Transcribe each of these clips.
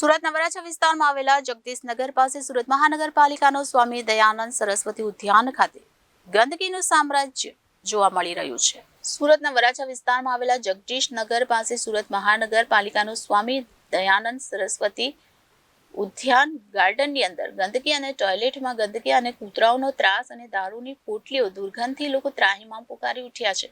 સુરતના વરાછા વિસ્તારમાં આવેલા જગદીશનગર પાસે સુરત મહાનગરપાલિકાનો સ્વામી દયાનંદ સરસ્વતી ઉદ્યાન ખાતે ગંદકીનું સામ્રાજ્ય જોવા મળી રહ્યું છે. સુરતના વરાછા વિસ્તારમાં આવેલા જગદીશનગર પાસે સુરત મહાનગરપાલિકાનું સ્વામી દયાનંદ સરસ્વતી ઉદ્યાન ગાર્ડનની અંદર ગંદકી અને ટોયલેટમાં ગંદકી અને કૂતરાઓનો ત્રાસ અને દારૂની પોટલીઓ દુર્ગંધથી લોકો ત્રાહીમામ પુકારી ઉઠ્યા છે.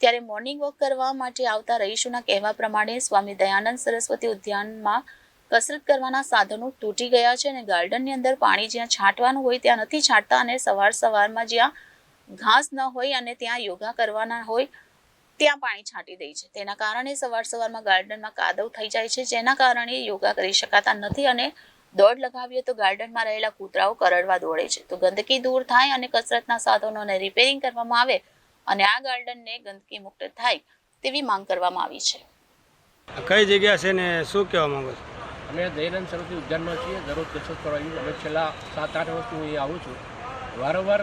ત્યારે મોર્નિંગ વોક કરવા માટે આવતા રહીશોના કહેવા પ્રમાણે સ્વામી દયાનંદ સરસ્વતી ઉદ્યાનમાં કસરત કરવાના સાધનો તૂટી ગયા છે અને ગાર્ડનની અંદર પાણી જ્યાં છાંટવાનું હોય ત્યાં નથી છાંટતા અને સવાર સવારમાં જ્યાં ઘાસ ન હોય અને ત્યાં યોગા કરવાના હોય, ત્યાં પાણી છાંટી દે છે. તેના કારણે સવાર સવારમાં ગાર્ડનમાં કાદવ થઈ જાય છે, જેના કારણે યોગા કરી શકાતા નથી અને દોડ લગાવીએ તો ગાર્ડનમાં રહેલા કૂતરાઓ કરડવા દોડે છે. તો ગંદકી દૂર થાય અને કસરતના સાધનોને રિપેરિંગ કરવામાં આવે અને આ ગાર્ડનને ગંદકી મુક્ત થાય તેવી માંગ કરવામાં આવી છે. કઈ જગ્યા છે ને શું કહેવા માંગો છો? અમે દયાનંદ સરસ્વતી ઉદ્યાનમાં છીએ. દરરોજ કસરત કરવા આવ્યું અમે છેલ્લા સાત આઠ વર્ષથી હું અહીંયા આવું છું. વારંવાર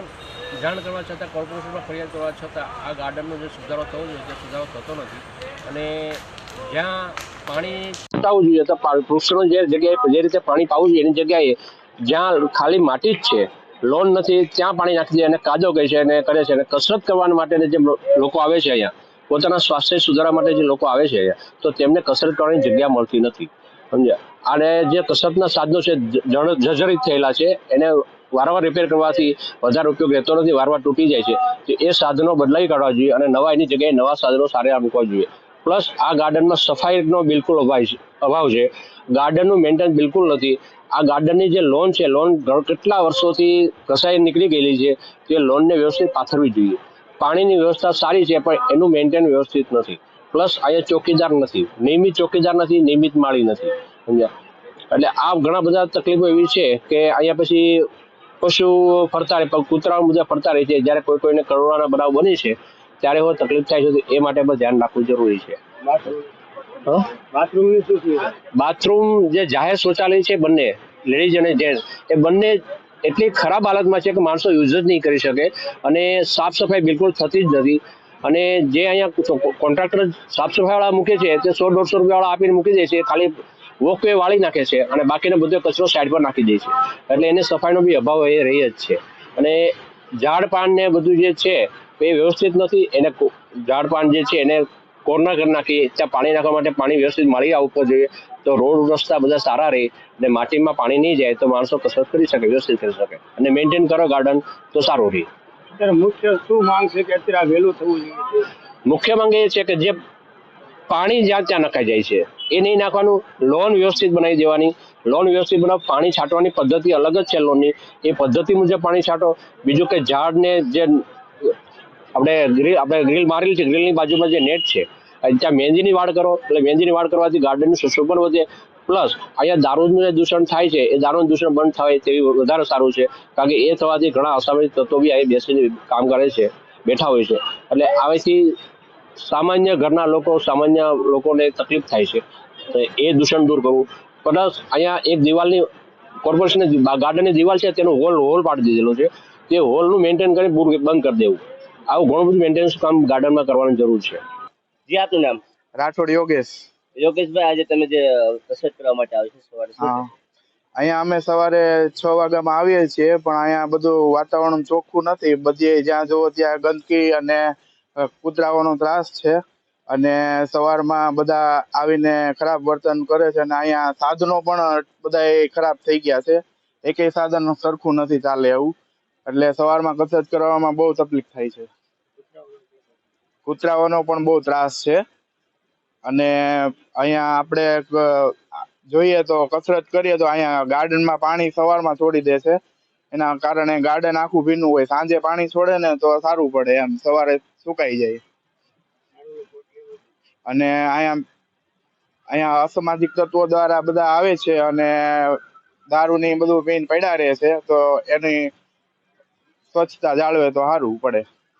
જાણ કરવા છતાં, કોર્પોરેશનમાં ફરિયાદ કરવા છતાં આ ગાર્ડનનો જે સુધારો થવો જોઈએ તે સુધારો થતો નથી. અને જ્યાં પાણી પાવું જોઈએ, તો વૃક્ષોની જે જગ્યાએ જે રીતે પાણી પાવું જોઈએ એની જગ્યાએ જ્યાં ખાલી માટી જ છે, લોન નથી, ત્યાં પાણી નાખી દે અને કાદો કહે છે અને કરે છે અને કસરત કરવા માટે જે લોકો આવે છે અહીંયા, પોતાના સ્વાસ્થ્ય સુધારવા માટે જે લોકો આવે છે અહીંયા, તો તેમને કસરત કરવાની જગ્યા મળતી નથી. સમજ્યા? અને જે કસરતના સાધનો છે જર્જરિત થયેલા છે, એને વારંવાર રિપેર કરવાથી વધારે ઉપયોગ રહેતો નથી, વારંવાર તૂટી જાય છે. તો એ સાધનો બદલાઈ કાઢવા જોઈએ અને નવા એની જગ્યાએ નવા સાધનો સારા મૂકવા જોઈએ. પ્લસ આ ગાર્ડનમાં સફાઈનો બિલકુલ અભાવ છે ગાર્ડનનું મેન્ટેન બિલકુલ નથી. આ ગાર્ડનની જે લોન છે લોન કેટલા વર્ષોથી ઘસાઈ નીકળી ગયેલી છે, તે લોનને વ્યવસ્થિત પાથરવી જોઈએ. પાણીની વ્યવસ્થા સારી છે, પણ એનું મેન્ટેન વ્યવસ્થિત નથી. પ્લસ અહીંયા ચોકીદાર નથી. નિયમિત ચોકીદાર નથી નિયમિત માળી નથી. સમજ્યા? એટલે આ ઘણા બધા તકલીફો એવી છે કે અહીંયા પછી પશુ ફરતા રહે કૂતરાઓ બધા ફરતા રહે છે. જ્યારે કોઈ કોઈને કરોડાના બનાવ બને છે ત્યારે એવો તકલીફ થાય છે. એ માટે પણ ધ્યાન રાખવું જરૂરી છે. બાથરૂમ જે જાહેર શૌચાલય છે બંને લેડીઝ અને જેન્ટ્સ એ બંને એટલી ખરાબ હાલતમાં છે કે માણસો યુઝ જ નહીં કરી શકે અને સાફ સફાઈ બિલકુલ થતી જ નથી. અને જે અહીંયા કોન્ટ્રાક્ટર સાફ સફાઈવાળા મૂકે છે, તે સો, દોઢસો રૂપિયાવાળા આપીને મૂકી દે છે, ખાલી વોકવે વાળી નાખે છે અને બાકીનો બધો કચરો સાઈડ પર નાખી દે છે. એટલે એને સફાઈનો બી અભાવ એ રહી જ છે. અને ઝાડ પાન ને બધું જે છે, એ વ્યવસ્થિત નથી. એને ઝાડ પાન જે છે, એને કોર્નર કરી નાખી, ત્યાં પાણી નાખવા માટે પાણી વ્યવસ્થિત મળી આવવું જોઈએ. તો રોડ રસ્તા બધા સારા રહે અને માટીમાં પાણી નહીં જાય તો માણસો કસરત કરી શકે, વ્યવસ્થિત કરી શકે. અને મેન્ટેન કરો ગાર્ડન તો સારું રહે. મુખ્ય શું માંગ છે કે અત્યારે વહેલું થવું જોઈએ? મુખ્ય માંગ એ છે કે જે પાણી જ્યાં ત્યાં નખાઈ જાય છે, એ નહીં નાખવાનું, લોન વ્યવસ્થિત બનાવી દેવાની. લોન વ્યવસ્થિત બનાવ, પાણી છાંટવાની પદ્ધતિ અલગ જ છે લોનની. એ પદ્ધતિ મુજબ પાણી છાંટો. બીજું કે ઝાડને જે આપણે ગ્રીલ આપણે ગ્રીલ મારેલી છે, ગ્રીલની બાજુમાં જે નેટ છે, ત્યાં મહેંદીની વાડ કરો. એટલે મહેંદીની વાડ કરવાથી ગાર્ડનનું સુશોભન વધે. પ્લસ અહીંયા દારૂનું જે દૂષણ થાય છે એ દારૂનું દૂષણ બંધ થાય તેવી વધારે સારું છે. કારણ કે એ થવાથી ઘણા અસામાજિક તત્વો બી અહીં બેસીને કામ કરે છે બેઠા હોય છે. એટલે આવેથી સામાન્ય ઘરના લોકો સામાન્ય લોકોને તકલીફ થાય છે. એ દૂષણ દૂર કરવું. પ્લસ અહીંયા એક દિવાલની કોર્પોરેશનની ગાર્ડનની દિવાલ છે તેનો હોલ હોલ પાડી દીધેલો છે. તે હોલનું મેન્ટેન કરી બુર બંધ કરી દેવું. આવું ઘણું બધું મેન્ટેનન્સ કામ ગાર્ડનમાં કરવાની જરૂર છે. જી આપનું નામ? રાઠોડ યોગેશ. યોગેશભાઈ આજે તમે જે કસરત કરવા માટે આવ્યો છો સવારે હા. અહીંયા અમે સવારે છ વાગ્યામાં આવીએ છીએ પણ અહીંયા બધું વાતાવરણ ચોખ્ખું નથી. બધી જ્યાં જુઓ ત્યાં ગંદકી અને કૂતરાઓનો ત્રાસ છે. અને સવારમાં બધા આવીને ખરાબ વર્તન કરે છે અને અહીંયા સાધનો પણ બધા ખરાબ થઈ ગયા છે. એકેય સાધન સરખું નથી ચાલે એવું એટલે સવારમાં કસરત કરવામાં બહુ તકલીફ થાય છે. કૂતરાઓનો પણ બહુ ત્રાસ છે. અને અહીંયા આપણે જોઈએ તો કસરત કરીએ તો અહીંયા ગાર્ડનમાં પાણી સવારમાં છોડી દે છે. એના કારણે ગાર્ડન આખું ભીનું હોય. સાંજે પાણી છોડે ને તો સારું પડે એમ. સવારે સુકાઈ જાય. અને અહીંયા અહીંયા અસામાજિક તત્વો દ્વારા બધા આવે છે અને દારૂ ને બધું પીને પડ્યા રહે છે. તો એની સ્વચ્છતા જાળવે તો સારું પડે.